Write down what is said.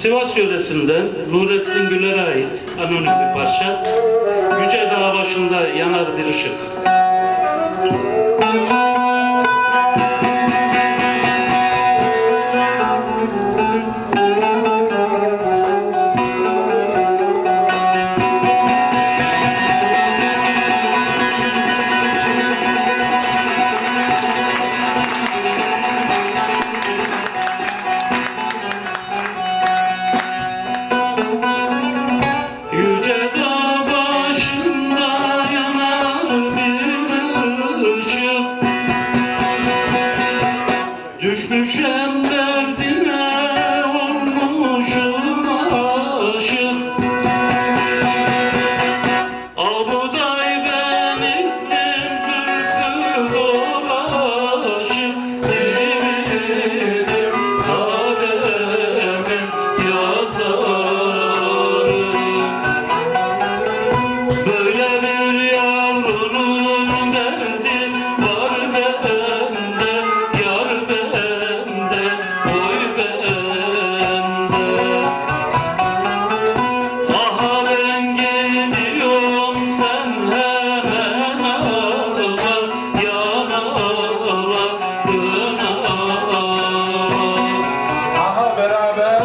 Sivas yöresinden Nurettin Güler'e ait anonim bir parça. Yüce dağ başında yanar bir ışık. düşmüşem beraber.